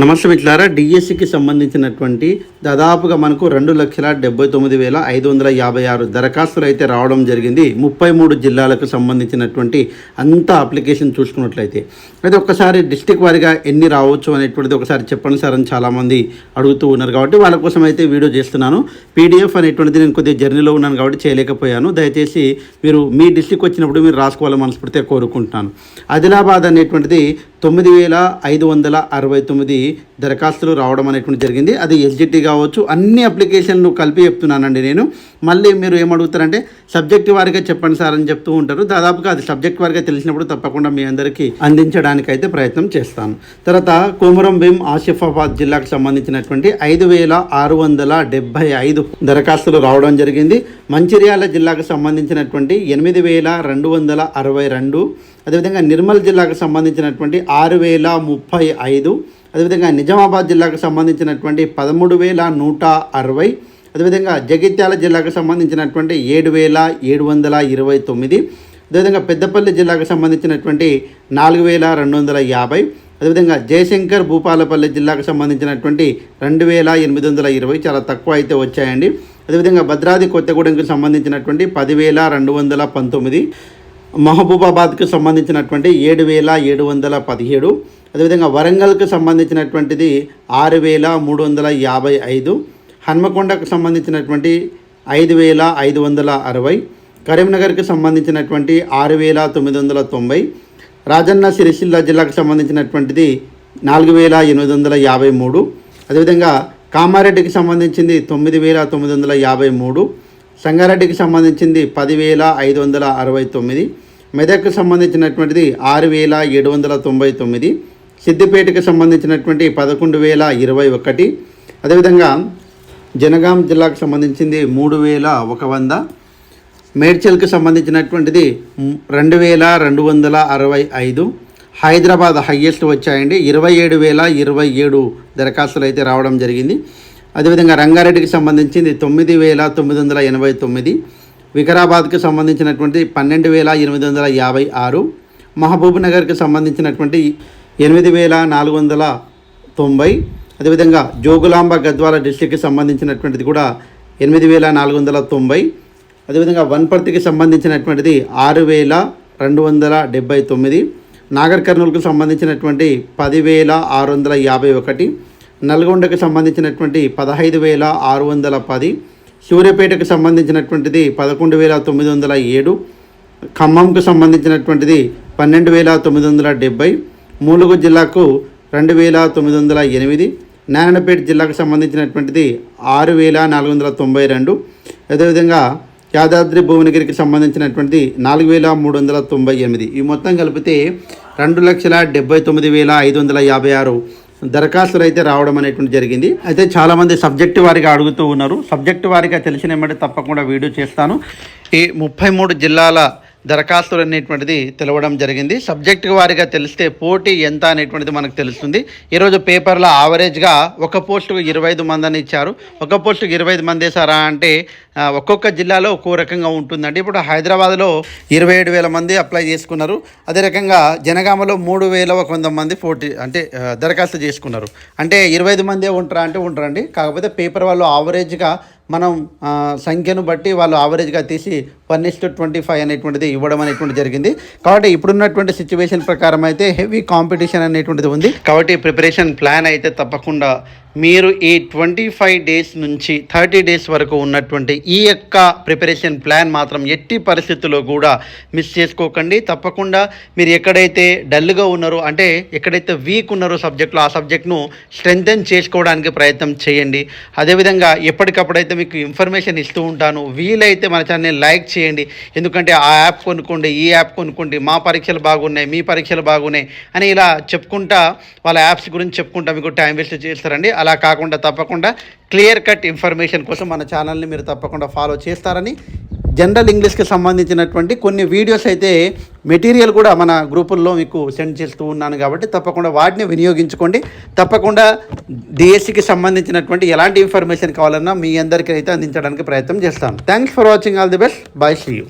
నమస్తే మిట్లారా డిఎస్సికి సంబంధించినటువంటి దాదాపుగా మనకు రెండు లక్షల డెబ్బై తొమ్మిది వేల ఐదు వందల యాభై ఆరు దరఖాస్తులు అయితే రావడం జరిగింది. ముప్పై మూడు జిల్లాలకు సంబంధించినటువంటి అంత అప్లికేషన్ చూసుకున్నట్లయితే. అయితే ఒక్కసారి డిస్టిక్ వారిగా ఎన్ని రావచ్చు అనేటువంటిది ఒకసారి చెప్పండి సార్ అని చాలామంది అడుగుతూ ఉన్నారు కాబట్టి వాళ్ళ కోసం అయితే వీడియో చేస్తున్నాను. పీడిఎఫ్ అనేటువంటిది నేను కొద్దిగా జర్నీలో ఉన్నాను కాబట్టి చేయలేకపోయాను. దయచేసి మీరు మీ డిస్టిక్ వచ్చినప్పుడు మీరు రాసుకోవాలని మనస్ఫూర్తిగా కోరుకుంటున్నాను. ఆదిలాబాద్ అనేటువంటిది తొమ్మిది వేల ఐదు వందల అరవై తొమ్మిది దరఖాస్తులు రావడం అనేటువంటి జరిగింది. అది ఎస్జిటి కావచ్చు అన్ని అప్లికేషన్లు కలిపి చెప్తున్నానండి నేను. మళ్ళీ మీరు ఏమడుగుతారంటే సబ్జెక్ట్ వారిగా చెప్పండి సార్ అని చెప్తూ ఉంటారు. దాదాపుగా అది సబ్జెక్ట్ వారిగా తెలిసినప్పుడు తప్పకుండా మీ అందరికీ అందించడానికి అయితే ప్రయత్నం చేస్తాను. తర్వాత కుమరం భీం ఆసిఫాబాద్ జిల్లాకు సంబంధించినటువంటి ఐదు వేల ఆరు వందల డెబ్బై ఐదు దరఖాస్తులు రావడం జరిగింది. మంచిర్యాల జిల్లాకు సంబంధించినటువంటి ఎనిమిది వేల రెండు వందల అరవై రెండు అదేవిధంగా నిర్మల్ జిల్లాకు సంబంధించినటువంటి ఆరు వేల ముప్పై ఐదు అదేవిధంగా నిజామాబాద్ జిల్లాకు సంబంధించినటువంటి పదమూడు వేల నూట అరవై అదేవిధంగా జగిత్యాల జిల్లాకు సంబంధించినటువంటి ఏడు వేల ఏడు వందల ఇరవై తొమ్మిది అదేవిధంగా పెద్దపల్లి జిల్లాకు సంబంధించినటువంటి నాలుగు వేల రెండు వందల యాభై అదేవిధంగా జయశంకర్ భూపాలపల్లి జిల్లాకు సంబంధించినటువంటి రెండు వేల ఎనిమిది వందల ఇరవై చాలా తక్కువ అయితే వచ్చాయండి. అదేవిధంగా భద్రాద్రి కొత్తగూడెంకు సంబంధించినటువంటి పదివేల రెండు వందల పంతొమ్మిది మహబూబాబాద్కు సంబంధించినటువంటి ఏడు వేల ఏడు వందల పదిహేడు అదేవిధంగా వరంగల్కు సంబంధించినటువంటిది ఆరు వేల మూడు వందల యాభై ఐదు హన్మకొండకు సంబంధించినటువంటి ఐదు వేల ఐదు వందల అరవై కరీంనగర్కి సంబంధించినటువంటి ఆరు వేల తొమ్మిది వందల తొంభై రాజన్న సిరిసిల్ల జిల్లాకు సంబంధించినటువంటిది నాలుగు వేల ఎనిమిది వందల యాభై మూడు అదేవిధంగా కామారెడ్డికి సంబంధించింది తొమ్మిది వేల తొమ్మిది వందల యాభై మూడు సంగారెడ్డికి సంబంధించింది పదివేల ఐదు వందల అరవై తొమ్మిది మెదక్కు సంబంధించినటువంటిది ఆరు వేల ఏడు వందల తొంభై తొమ్మిది సిద్దిపేటకు సంబంధించినటువంటి పదకొండు వేల ఇరవై ఒకటి. అదేవిధంగా జనగాం జిల్లాకు సంబంధించింది మూడు వేల ఒక వంద మేడ్చల్కి సంబంధించినటువంటిది రెండు వేల రెండు వందల అరవై ఐదు హైదరాబాద్ హయ్యెస్ట్ వచ్చాయండి. ఇరవై ఏడు వేల ఇరవై ఏడు దరఖాస్తులు అయితే రావడం జరిగింది. అదేవిధంగా రంగారెడ్డికి సంబంధించింది తొమ్మిది వేల తొమ్మిది వందల ఎనభై తొమ్మిది వికారాబాద్కి సంబంధించినటువంటి పన్నెండు వేల ఎనిమిది వందల యాభై ఆరు మహబూబ్ నగర్కి సంబంధించినటువంటి ఎనిమిది వేల నాలుగు వందల తొంభై అదేవిధంగా జోగులాంబ గద్వాల డిస్టిక్కి సంబంధించినటువంటిది కూడా ఎనిమిది వేల నాలుగు వందల తొంభై అదేవిధంగా వన్పర్తికి సంబంధించినటువంటిది ఆరు వేల రెండు వందల డెబ్బై తొమ్మిది నాగర్ కర్నూలుకు సంబంధించినటువంటి పదివేల ఆరు వందల యాభై ఒకటి నల్గొండకు సంబంధించినటువంటి పదహైదు వేల ఆరు వందల పది సూర్యాపేటకు సంబంధించినటువంటిది పదకొండు వేల తొమ్మిది వందల ఏడు ఖమ్మంకు సంబంధించినటువంటిది పన్నెండు వేల తొమ్మిది వందల డెబ్బై మూలుగు జిల్లాకు రెండు వేల తొమ్మిది వందల ఎనిమిది నారాయణపేట జిల్లాకు సంబంధించినటువంటిది ఆరు వేల నాలుగు వందల తొంభై రెండు అదేవిధంగా యాదాద్రి భువనగిరికి సంబంధించినటువంటిది నాలుగు వేల మూడు వందల తొంభై ఎనిమిది. ఈ మొత్తం కలిపితే రెండు లక్షల డెబ్బై తొమ్మిది వేల ఐదు వందల యాభై ఆరు దరఖాస్తులు అయితే రావడం అనేటువంటి జరిగింది. అయితే చాలామంది సబ్జెక్ట్ వారిగా అడుగుతూ ఉన్నారు. సబ్జెక్ట్ వారిగా తెలిసిన తప్పకుండా వీడియో చేస్తాను. ఈ ముప్పై మూడు జిల్లాల దరఖాస్తులు అనేటువంటిది తెలవడం జరిగింది. సబ్జెక్ట్ వారిగా తెలిస్తే పోటీ ఎంత అనేటువంటిది మనకు తెలుస్తుంది. ఈరోజు పేపర్లో ఆవరేజ్గా ఒక పోస్టుకు ఇరవై ఐదు మందిని ఇచ్చారు. ఒక పోస్టుకు ఇరవై ఐదు మంది సారా అంటే ఒక్కొక్క జిల్లాలో ఒక్కో రకంగా ఉంటుందండి. ఇప్పుడు హైదరాబాద్లో ఇరవై ఏడు వేల మంది అప్లై చేసుకున్నారు. అదే రకంగా జనగామలో మూడు వేల ఒక వంద మంది పోటీ అంటే దరఖాస్తు చేసుకున్నారు. అంటే ఇరవై ఐదు మందే ఉంటారా అంటే ఉంటారండి కాకపోతే పేపర్ వాళ్ళు ఆవరేజ్గా మనం సంఖ్యను బట్టి వాళ్ళు ఆవరేజ్గా తీసి one is to twenty five అనేటువంటిది ఇవ్వడం అనేటువంటి జరిగింది. కాబట్టి ఇప్పుడున్నటువంటి సిచ్యువేషన్ ప్రకారం అయితే హెవీ కాంపిటీషన్ అనేటువంటిది ఉంది. కాబట్టి ప్రిపరేషన్ ప్లాన్ అయితే తప్పకుండా మీరు ఈ ట్వంటీ ఫైవ్ డేస్ నుంచి థర్టీ డేస్ వరకు ఉన్నటువంటి ఈ యొక్క ప్రిపరేషన్ ప్లాన్ మాత్రం ఎట్టి పరిస్థితుల్లో కూడా మిస్ చేసుకోకండి. తప్పకుండా మీరు ఎక్కడైతే డల్గా ఉన్నారో అంటే ఎక్కడైతే వీక్ ఉన్నారో సబ్జెక్ట్లో ఆ సబ్జెక్ట్ను స్ట్రెంగ్తెన్ చేసుకోవడానికి ప్రయత్నం చేయండి. అదేవిధంగా ఎప్పటికప్పుడైతే మీకు ఇన్ఫర్మేషన్ ఇస్తూ ఉంటాను వీలైతే మన ఛానల్ని లైక్ చేయండి. ఎందుకంటే ఆ యాప్ కొనుక్కోండి ఈ యాప్ కొనుక్కోండి మా పరీక్షలు బాగున్నాయి మీ పరీక్షలు బాగున్నాయి అని ఇలా చెప్పుకుంటా వాళ్ళ యాప్స్ గురించి చెప్పుకుంటా మీకు టైం వేస్ట్ చేస్తారండి. అలా కాకుండా తప్పకుండా క్లియర్ కట్ ఇన్ఫర్మేషన్ కోసం మన ఛానల్ని మీరు తప్పకుండా ఫాలో చేస్తారని జనరల్ ఇంగ్లీష్కి సంబంధించినటువంటి కొన్ని వీడియోస్ అయితే మెటీరియల్ కూడా మన గ్రూపుల్లో మీకు సెండ్ చేస్తూ ఉన్నాను కాబట్టి తప్పకుండా వాటిని వినియోగించుకోండి. తప్పకుండా డిఎస్సికి సంబంధించినటువంటి ఎలాంటి ఇన్ఫర్మేషన్ కావాలన్నా మీ అందరికీ అయితే అందించడానికి ప్రయత్నం చేస్తాను. Thanks for watching. All the best. Bye see. You.